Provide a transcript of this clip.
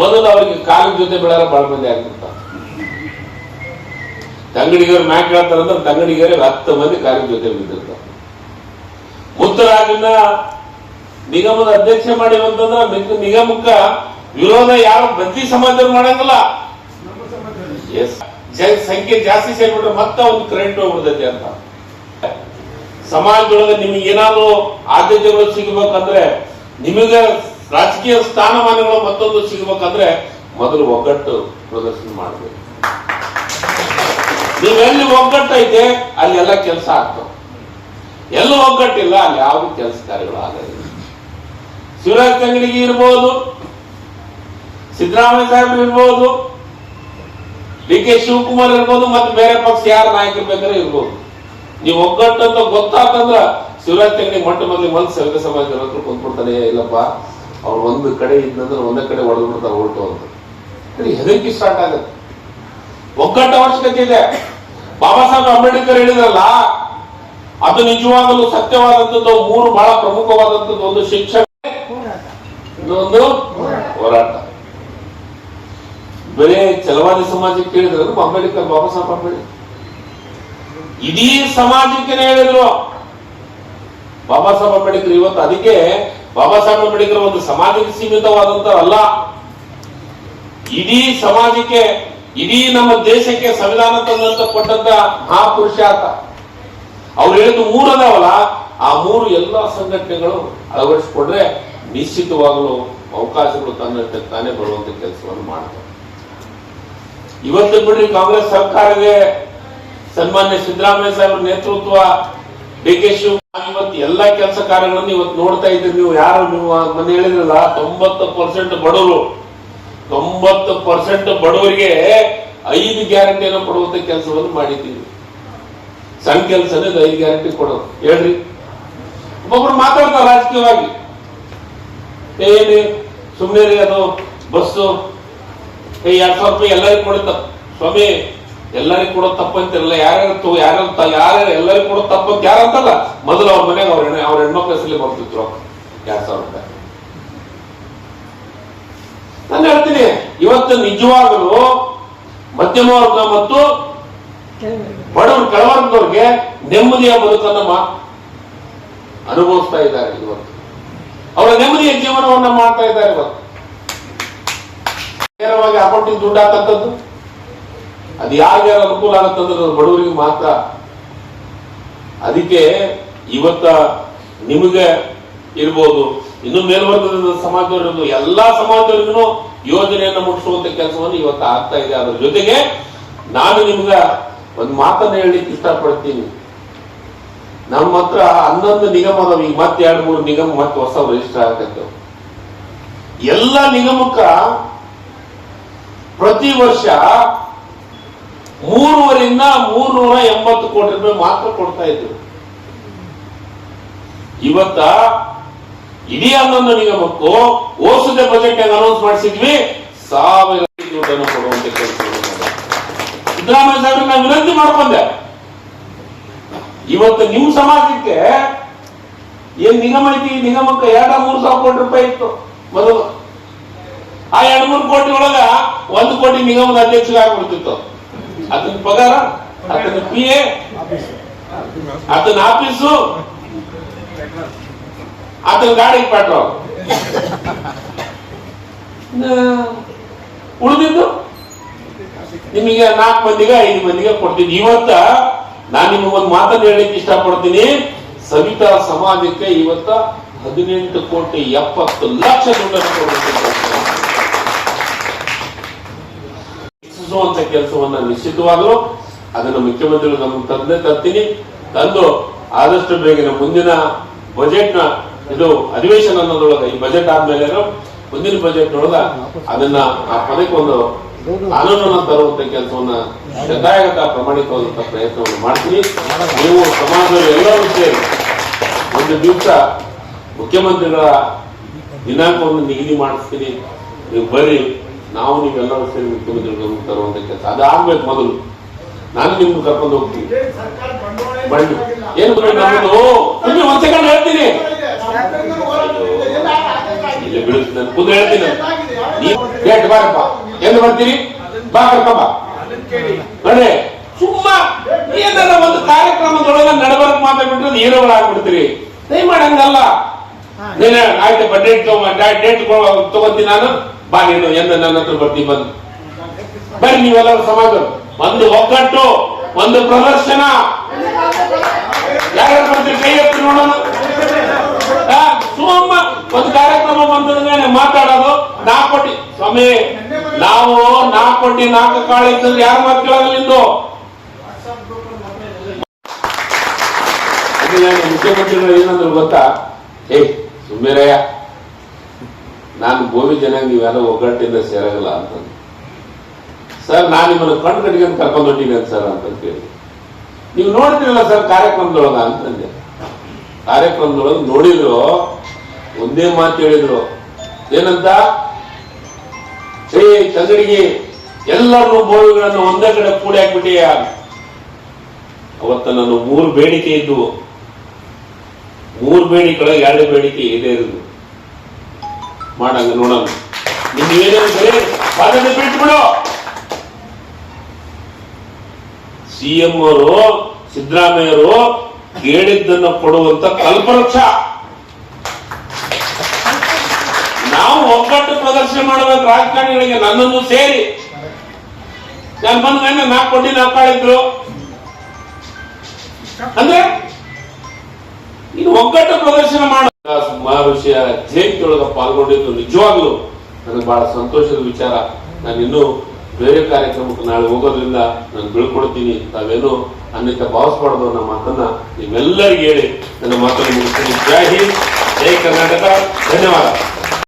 ಮೊದಲು ಅವರಿಗೆ ಕಾಲಿನ ಜೊತೆ ಬೆಳೆಯಲ್ಲ ಬಹಳ ಮಂದಿ ಆಗ್ತಿರ್ತಾರೆ ತಂಗಡಿಗರು ಮ್ಯಾಕ್ ಹೇಳ್ತಾರೆ ಅಂದ್ರೆ ತಂಗಡಿಗರಿಗೆ ಹತ್ತು ಮಂದಿ ಕಾಲಿನ ಜೊತೆ ಬಿದ್ದಿರ್ತಾರೆ. ಮುತ್ತರಾಜನ ನಿಗಮದ ಅಧ್ಯಕ್ಷ ಮಾಡಿವಂತಂದ್ರ ನಿಗಮಕ್ಕ ವಿರೋಧ ಯಾರು ಪ್ರತಿ ಸಮಾಜ ಮಾಡಂಗಿಲ್ಲ. ಸಂಖ್ಯೆ ಜಾಸ್ತಿ ಸೇರ್ಬಿಟ್ರೆ ಮತ್ತೆ ಒಂದು ಕರೆಂಟ್ ಹೋಗ್ಬಿಡ್ತೈತೆ ಅಂತ. ಸಮಾಜದೊಳಗೆ ನಿಮಗೆ ಏನಾದ್ರು ಆದ್ಯತೆಗಳು ಸಿಗಬೇಕಂದ್ರೆ ನಿಮಗೆ ರಾಜಕೀಯ ಸ್ಥಾನಮಾನಗಳು ಮತ್ತೊಂದು ಸಿಗಬೇಕಂದ್ರೆ ಮೊದಲು ಒಗ್ಗಟ್ಟು ಪ್ರದರ್ಶನ ಮಾಡಬೇಕು. ನೀವೆಲ್ಲಿ ಒಗ್ಗಟ್ಟೈತೆ ಅಲ್ಲಿ ಎಲ್ಲ ಕೆಲಸ ಆಗ್ತವೆ ಎಲ್ಲ ಒಗ್ಗಟ್ಟಿಲ್ಲ, ಅಲ್ಲಿ ಯಾವ ಕೆಲಸ ಕಾರ್ಯಗಳು ಆಗೋದಿಲ್ಲ ಶಿವರಾಜ್ ತಂಗಡಿಗೆ ಇರ್ಬೋದು, ಸಿದ್ದರಾಮಯ್ಯ ಸಾಹೇಬ್ ಇರ್ಬೋದು, ಡಿ ಕೆ ಶಿವಕುಮಾರ್ ಇರ್ಬೋದು, ಮತ್ತೆ ಬೇರೆ ಪಕ್ಷ ಯಾರ ನಾಯಕರು ಬೇಕಾದ್ರೆ ಇರ್ಬೋದು. ನೀವು ಒಗ್ಗಟ್ಟು ಅಂತ ಗೊತ್ತಾತಂದ್ರ ಶಿವರಾಜ್ ತಂಗಡಿ ಮೊಟ್ಟ ಮೊದಲಿಗೆ ಮಂತ್ ಸವಿತ ಸಮಾಜದ ಹತ್ರ ಕುಂತ್ಬಿಡ್ತಾನೆ, ಇಲ್ಲಪ್ಪ. ಅವ್ರು ಒಂದು ಕಡೆ ಇದ್ದಂದ್ರೆ ಒಂದೇ ಕಡೆ ಹೊಡೆದು ಬಿಡ್ತಾರೆ ಹೊರಟು ಅಂತ ಹೆದರಿಕೆ ಸ್ಟಾರ್ಟ್ ಆಗುತ್ತೆ. ಒಗ್ಗಟ್ಟ ಅವಶ್ಯಕತೆ ಇದೆ. ಬಾಬಾ ಸಾಹೇಬ್ ಅಂಬೇಡ್ಕರ್ ಹೇಳಿದ್ರಲ್ಲ, ಅದು ನಿಜವಾಗಲೂ ಸತ್ಯವಾದಂಥದ್ದು ಮೂರು ಬಹಳ ಪ್ರಮುಖವಾದಂಥದ್ದು ಒಂದು ಶಿಕ್ಷಣ. ಇನ್ನೊಂದು ಹೋರಾಟ. ಬರೀ ಚಲವಾದಿ ಸಮಾಜಕ್ಕೆ ಹೇಳಿದ್ರು ಅಂಬೇಡ್ಕರ್, ಬಾಬಾ ಸಾಹೇಬ್ ಅಂಬೇಡ್ಕರ್. ಇಡೀ ಸಮಾಜಕ್ಕೆ ಹೇಳಿದ್ರು. ಬಾಬಾ ಸಾಹೇಬ್ ಅಂಬೇಡ್ಕರ್ ಇವತ್ತು ಅದಕ್ಕೆ ಬಾಬಾ ಸಾಹೇಬ್ ಅಂಬೇಡ್ಕರ್ ಒಂದು ಸಮಾಜಕ್ಕೆ ಸೀಮಿತವಾದಂತವಲ್ಲ ಇಡೀ ಸಮಾಜಕ್ಕೆ, ಇಡೀ ನಮ್ಮ ದೇಶಕ್ಕೆ ಸಂವಿಧಾನ ತಂದಂತ ಕೊಟ್ಟಂತ ಮಹಾಪುರುಷ ಆತ ಅವ್ರು ಹೇಳಿದ ಮೂರು ಅದಾವಲ್ಲ ಆ ಮೂರು ಎಲ್ಲಾ ಸಂಘಟನೆಗಳು ಅಳವಡಿಸಿಕೊಂಡ್ರೆ ನಿಶ್ಚಿತವಾಗಲು ಅವಕಾಶಗಳು ತನ್ನಂತೆ ತಾನೇ ಬರುವಂತ ಕೆಲಸವನ್ನು ಮಾಡ್ತಾರೆ. ಇವತ್ತು ಬಿಡ್ರಿ ಕಾಂಗ್ರೆಸ್ ಸರ್ಕಾರಕ್ಕೆ ಸನ್ಮಾನ್ಯ ಸಿದ್ದರಾಮಯ್ಯ ಸಾಹೇಬ್ರ ನೇತೃತ್ವ ಡಿ ಶಿವಕುಮಾರ್ ಇವತ್ತು ಎಲ್ಲಾ ಕೆಲಸ ಕಾರ್ಯಗಳನ್ನು ಇವತ್ತು ನೋಡ್ತಾ ಇದ್ದೀರಿ. ನೀವು ಯಾರು ನೀವು ಮೊನ್ನೆ ಹೇಳಿದ್ರಲ್ಲ, ತೊಂಬತ್ತು ಪರ್ಸೆಂಟ್ ಬಡವರು. ತೊಂಬತ್ತು ಪರ್ಸೆಂಟ್ ಬಡವರಿಗೆ ಐದು ಗ್ಯಾರಂಟಿಯನ್ನು ಕೊಡುವಂತ ಕೆಲಸವನ್ನು ಮಾಡಿದ್ದೀವಿ ಸಣ್ಣ ಕೆಲಸನೇ ಇದು ಐದು ಗ್ಯಾರಂಟಿ ಕೊಡೋದು ಹೇಳ್ರಿ. ಒಬ್ಬೊಬ್ರು ಮಾತಾಡ್ತಾರೆ ರಾಜಕೀಯವಾಗಿ. ಏನಿ ಸುಮ್ಮನೆ ಅದು ಬಸ್ಸು. ಎರಡ್ ಸಾವಿರ ರೂಪಾಯಿ ಎಲ್ಲರಿಗೂ ಕೊಡುತ್ತ ಸ್ವಾಮಿ ಎಲ್ಲರಿಗೂ ಕೂಡ ತಪ್ಪಂತಿರಲ್ಲ ಯಾರ್ಯಾರು ಯಾರು ಯಾರ್ಯಾರು ಎಲ್ಲರಿಗೂ ಕೂಡ ತಪ್ಪಂತ ಯಾರಂತಲ್ಲ ಮೊದಲು ಅವ್ರ ಮನೆಗೆ ಅವ್ರ ಅವ್ರ ಹೆಣ್ಮಕ್ಳ ಹೆಸರಲ್ಲಿ ಬರ್ತಿದ್ರು. ಎರಡ್ ಸಾವಿರ ರೂಪಾಯಿ. ನಾನು ಹೇಳ್ತೀನಿ, ಇವತ್ತು ನಿಜವಾಗಲೂ ಮಧ್ಯಮ ವರ್ಗ ಮತ್ತು ಬಡವರು ಕೆಳವರ್ಗದವ್ರಿಗೆ ನೆಮ್ಮದಿಯ ಬದುಕನ್ನ ಅನುಭವಿಸ್ತಾ ಇದ್ದಾರೆ ಇವತ್ತು. ಅವರ ನೆಮ್ಮದಿಯ ಜೀವನವನ್ನ ಮಾಡ್ತಾ ಇದ್ದಾರೆ ಇವತ್ತು. ನೇರವಾಗಿ ಅಕೌಂಟಿಗೆ ದುಡ್ಡು ಹಾಕಂತದ್ದು. ಅದು ಯಾರ್ಯಾರು ಅನುಕೂಲ ಆಗುತ್ತಂದ್ರೆ ಬಡವರಿಗೆ ಮಾತ್ರ. ಅದಕ್ಕೆ ಇವತ್ತ ನಿಮಗೆ ಇರ್ಬೋದು, ಇನ್ನು ಮೇಲ್ವರ್ಗದ ಸಮಾಜದವರಿರ್ಬೋದು ಎಲ್ಲಾ ಸಮಾಜದವರಿಗೂ ಯೋಜನೆಯನ್ನು ಮುಟ್ಟಿಸುವಂತ ಕೆಲಸವನ್ನು ಇವತ್ತು ಆಗ್ತಾ ಇದೆ. ಅದ್ರ ಜೊತೆಗೆ ನಾನು ನಿಮ್ಗ ಒಂದು ಮಾತನ್ನ ಹೇಳಲಿಕ್ಕೆ ಇಷ್ಟಪಡ್ತೀನಿ. ನಮ್ಮ ಹತ್ರ ಹನ್ನೊಂದು ನಿಗಮ ಅದಾವ, ಈಗ ಮತ್ತೆ ಎರಡು, ಮೂರು ನಿಗಮ, ಮತ್ತೆ ಹೊಸ ರಿಜಿಸ್ಟರ್ ಆಗತ್ತೆ. ಎಲ್ಲ ನಿಗಮಕ್ಕ ಪ್ರತಿ ವರ್ಷ ಮೂರುವರಿಂದ ಮೂರ್ನೂರ ಎಂಬತ್ತು ಕೋಟಿ ರೂಪಾಯಿ ಮಾತ್ರ ಕೊಡ್ತಾ ಇದ್ರು. ಇವತ್ತ ಇಡೀ ಹನ್ನೊಂದು ನಿಗಮಕ್ಕೂ ಓಸದೆ ಬಜೆಟ್ ಅನೌನ್ಸ್ ಮಾಡಿಸಿದ್ವಿ, ಸಾವಿರ ದುಡ್ಡನ್ನು ಕೊಡುವಂತ ಸಿದ್ದರಾಮಯ್ಯ ಸಾಹೇಬ್ರಿಗೆ ನಾನು ವಿನಂತಿ ಮಾಡ್ಕೊಂಡೆ. ಇವತ್ತು ನಿಮ್ ಸಮಾಜಕ್ಕೆ ಏನ್ ನಿಗಮ ಐತಿ? ನಿಗಮಕ್ಕೆ ಎರಡ ಮೂರು ಸಾವಿರ ಕೋಟಿ ರೂಪಾಯಿ ಇತ್ತು. ಮೊದಲು ಆ ಎರಡ್ ಮೂರು ಕೋಟಿ ಒಳಗ ಒಂದು ಕೋಟಿ ನಿಗಮದ ಅಧ್ಯಕ್ಷ ಅದನ್ನ ಪಗಾರ ಅದನ್ನ ಪಿ ಎ ಆಫೀಸು ಅದನ್ನ ಗಾಡಿ ಪೆಟ್ರೋಲ್ ಉಳಿದಿದ್ದು ನಿಮಗೆ ನಾಲ್ಕು ಮಂದಿಗೆ, ಐದು ಮಂದಿಗೆ ಕೊಡ್ತೀನಿ. ಇವತ್ತ ನಾನು ನಿಮಗೆ ಒಂದು ಮಾತನ್ನು ಹೇಳಲಿಕ್ಕೆ ಇಷ್ಟಪಡ್ತೀನಿ. ಸವಿತಾ ಸಮಾಜಕ್ಕೆ ಇವತ್ತ ಹದಿನೆಂಟು ಕೋಟಿ ಎಪ್ಪತ್ತು ಲಕ್ಷ ದುಡ್ಡನ್ನು ಕೊಡುವಂತ ಹೆಚ್ಚಿಸುವಂತ ಕೆಲಸವನ್ನ ನಿಶ್ಚಿತವಾಗಲು ಅದನ್ನು ಮುಖ್ಯಮಂತ್ರಿಗಳು ನಮ್ಗೆ ತಂದೆ ತರ್ತೀನಿ. ತಂದು ಆದಷ್ಟು ಬೇಗನೆ ಮುಂದಿನ ಬಜೆಟ್ನ ಇದು ಅಧಿವೇಶನ ಅನ್ನೋದ್ರೊಳಗೆ ಈ ಬಜೆಟ್ ಆದ್ಮೇಲೆ ಮುಂದಿನ ಬಜೆಟ್ ಒಳಗ ಅದನ್ನ ಆ ಪದಕ್ಕೆ ಒಂದು ಕಾನೂನನ್ನ ತರುವಂತ ಕೆಲಸವನ್ನ ಶ್ರದ್ಧಾಯಗತ ಪ್ರಮಾಣಿಕವಾದಂತ ಪ್ರಯತ್ನವನ್ನು ಮಾಡ್ತೀನಿ. ನೀವು ಸಮಾಜದ ಎಲ್ಲರೂ ಸೇರಿ ಒಂದು ದಿವಸ ಮುಖ್ಯಮಂತ್ರಿಗಳ ದಿನಾಂಕವನ್ನು ನಿಗದಿ ಮಾಡಿಸ್ತೀನಿ. ನೀವು ಬರ್ರಿ. ನಾವು ನೀವೆಲ್ಲರೂ ಸೇರಿ ಮುಖ್ಯಮಂತ್ರಿಗಳು ತರುವಂತ ಕೆಲಸ. ಅದಾಗ್ಬೇಕು ಮೊದಲು ನಾನು ನಿಮ್ಗೆ ಕರ್ಕೊಂಡು ಹೋಗ್ತೀನಿ. ಬನ್ನಿ. ಏನು ಸುಮ್ಮನೆ ಒಂದ್ ಸೆಕೆಂಡ್ ಹೇಳ್ತೀನಿ. ಕುದುರೆ ಹೇಳ್ತೀನಿ ಡೇಟ್ ಬಾರಪ್ಪ. ಎಂದು ಬರ್ತೀರಿ? ಬಾ ಕರ್ಕಪ್ಪ ನೋಡ್ರಿ ಸುಮ್ಮ ಏನಾರ ಒಂದು ಕಾರ್ಯಕ್ರಮದೊಳಗೆ ನಡಬರ್ಕ್ ಮಾತಾಡ್ಬಿಟ್ರೆ ಹೀರೋಗಳಾಗ್ಬಿಡ್ತೀರಿ ದಯಮಾಡಿ ಹಂಗಲ್ಲ. ಆಯ್ತು ಡೇಟ್ ಡೇಟ್ ತಗೋತೀನಿ ನಾನು. ಬಾ ನೀನು ಎಂದು ನನ್ನ ಹತ್ರ ಬರ್ತೀನಿ ಬಂದು ಬರ್ರಿ ನೀವೆಲ್ಲರೂ ಸಮಾಜ ಒಂದು ಒಗ್ಗಟ್ಟು, ಒಂದು ಪ್ರದರ್ಶನ. ಯಾರು ಬರ್ತೀರಿ? ಕೈ ಎತ್ತಿ ನೋಡೋಣ. ಸುಮ್ಮ ಒಂದು ಕಾರ್ಯಕ್ರಮ ಬಂದ್ರೆ ಮಾತಾಡೋದು. ನಾ ಕೊಟ್ಟಿ ಸ್ವಾಮಿ, ನಾವು ನಾ ಕೊಟ್ಟಿ ನಾಲ್ಕು ಕಾಳು ಇತ್ತಂದ್ರೆ ಯಾರು ಮಾತು ಕೇಳಲ್ಲ ನಿಂದು? ಮುಖ್ಯಮಂತ್ರಿ ಏನಂದ್ರು ಗೊತ್ತಾ? ಏ ಸುಮ್ಮಿರಯ್ಯ ನಾನು ಭೂಮಿ ಜನಾಂಗ ಇವೆಲ್ಲ ಒಗ್ಗಟ್ಟಿಂದ ಸೇರಾಗಲ್ಲ ಅಂತ ಸರ್, ನಾನು ನಿಮ್ಮನ್ನು ಕಣ್ಣು ಕಟ್ಕೊಂಡು ಕರ್ಕೊಂಡು ಹೊಂಟೀನಿ ಅಂತ ಸರ್ ಅಂತ ಕೇಳಿ ನೀವು ನೋಡ್ತಿರಲ್ಲ ಸರ್ ಕಾರ್ಯಕ್ರಮದೊಳಗ ಅಂತಂದೆ. ಕಾರ್ಯಕ್ರಮದೊಳಗೆ ನೋಡಿದ್ರು, ಒಂದೇ ಮಾತು ಹೇಳಿದ್ರು. ಏನಂತ? ಶ್ರೀ ಚಂದ್ರಿಗೆ ಎಲ್ಲರೂ ಬೋಳುಗಳನ್ನು ಒಂದೇ ಕಡೆ ಕೂಡಿ ಹಾಕ್ಬಿಟ್ಟಿಯ ಅವತ್ತ ನಾನು ಮೂರು ಬೇಡಿಕೆ ಇದ್ದವು ಮೂರು ಬೇಡಿಕೆಗಳ ಎರಡು ಬೇಡಿಕೆ ಇದೇ ಇರುದು ಮಾಡಂಗ ನೋಡಂಗ. ನಿಮ್ಗೆ ಏನೇನು ಬಿಟ್ಟು ಅದನ್ನು ಬಿಟ್ಬಿಡು ಸಿಎಂ ಅವರು ಸಿದ್ದರಾಮಯ್ಯರು ಕೇಳಿದ್ದನ್ನ ಕೊಡುವಂತ ಕಲ್ಪವೃಕ್ಷ. ನಾವು ಒಗ್ಗಟ್ಟು ಪ್ರದರ್ಶನ ಮಾಡಬೇಕು ರಾಜಕಾರಣಿಗಳಿಗೆ, ನನ್ನನ್ನು ಸೇರಿ. ನಾನು ಬಂದ ಮೇಲೆ ನಾ ಕೊಟ್ಟಿ ನಾಲ್ಕು ಕಾಳಿದ್ರು. ಅಂದ್ರೆ ಇನ್ನು ಒಗ್ಗಟ್ಟು ಪ್ರದರ್ಶನ ಮಾಡ. ಮಹಾವಿಷಯ ಜಯಂತಿಯೊಳಗೆ ಪಾಲ್ಗೊಂಡಿದ್ದು ನಿಜವಾಗ್ಲೂ ನನಗೆ ಬಹಳ ಸಂತೋಷದ ವಿಚಾರ. ನಾನು ಇನ್ನೂ ಬೇರೆ ಕಾರ್ಯಕ್ರಮಕ್ಕೆ ನಾಳೆ ಹೋಗೋದ್ರಿಂದ ನಾನು ಬೀಳ್ಕೊಡ್ತೀನಿ. ತಾವೇನು ಅನ್ನಿತ ಭಾವಿಸ್ಬಾರ್ದು ಅನ್ನೋ ಮಾತನ್ನ ನಿಮ್ಮೆಲ್ಲರಿಗೆ ಹೇಳಿ. ನನ್ನ ಮಾತನ್ನು ಮುಗಿಸ್ತೀನಿ. ಜೈ ಹಿಂದ್, ಜೈ ಕರ್ನಾಟಕ. ಧನ್ಯವಾದ.